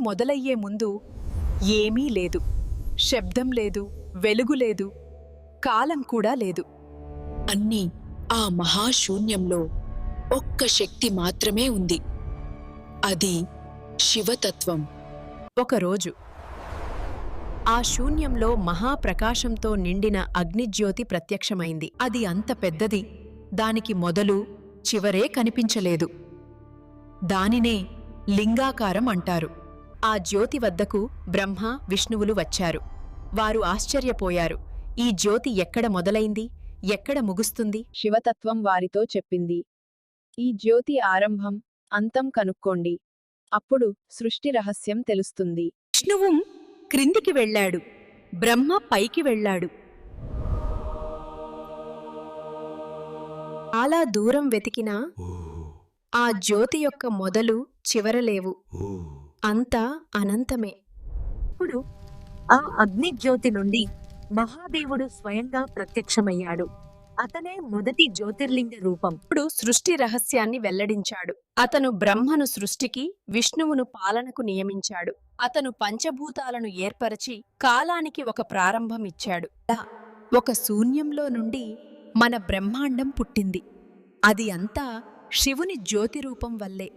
మొదలయ్యే ముందు ఏమీ లేదు. శబ్దం లేదు వెలుగు లేదు కాలం కూడా లేదు. అన్నీ ఆ మహాశూన్యంలో ఒక్క శక్తి మాత్రమే ఉంది. అది శివతత్వం. ఒకరోజు ఆ శూన్యంలో మహాప్రకాశంతో నిండిన అగ్నిజ్యోతి ప్రత్యక్షమైంది. అది అంత పెద్దది దానికి మొదలు చివరే కనిపించలేదు. దానినే లింగాకారం అంటారు. ఆ జ్యోతి వద్దకు బ్రహ్మ విష్ణువులు వచ్చారు. వారు ఆశ్చర్యపోయారు. ఈ జ్యోతి ఎక్కడ మొదలైంది? ఎక్కడ ముగుస్తుంది? శివతత్వం వారితో చెప్పింది. ఈ జ్యోతి ఆరంభం అంతం కనుక్కోండి. అప్పుడు సృష్టి రహస్యం తెలుస్తుంది. విష్ణువు క్రిందికి వెళ్ళాడు. బ్రహ్మ పైకి వెళ్ళాడు. చాలా దూరం వెతికినా ఆ జ్యోతి యొక్క మొదలు చివరలేవు. అంతా అనంతమే. ఇప్పుడు ఆ అగ్ని జ్యోతి నుండి మహాదేవుడు స్వయంగా ప్రత్యక్షమయ్యాడు. అతనే మొదటి జ్యోతిర్లింగ రూపం. ఇప్పుడు సృష్టి రహస్యాన్ని వెల్లడించాడు. అతను బ్రహ్మను సృష్టికి విష్ణువును పాలనకు నియమించాడు. అతను పంచభూతాలను ఏర్పరచి కాలానికి ఒక ప్రారంభం ఇచ్చాడు. ఒక శూన్యంలో నుండి మన బ్రహ్మాండం పుట్టింది. అది అంతా శివుని జ్యోతి రూపం వల్లే.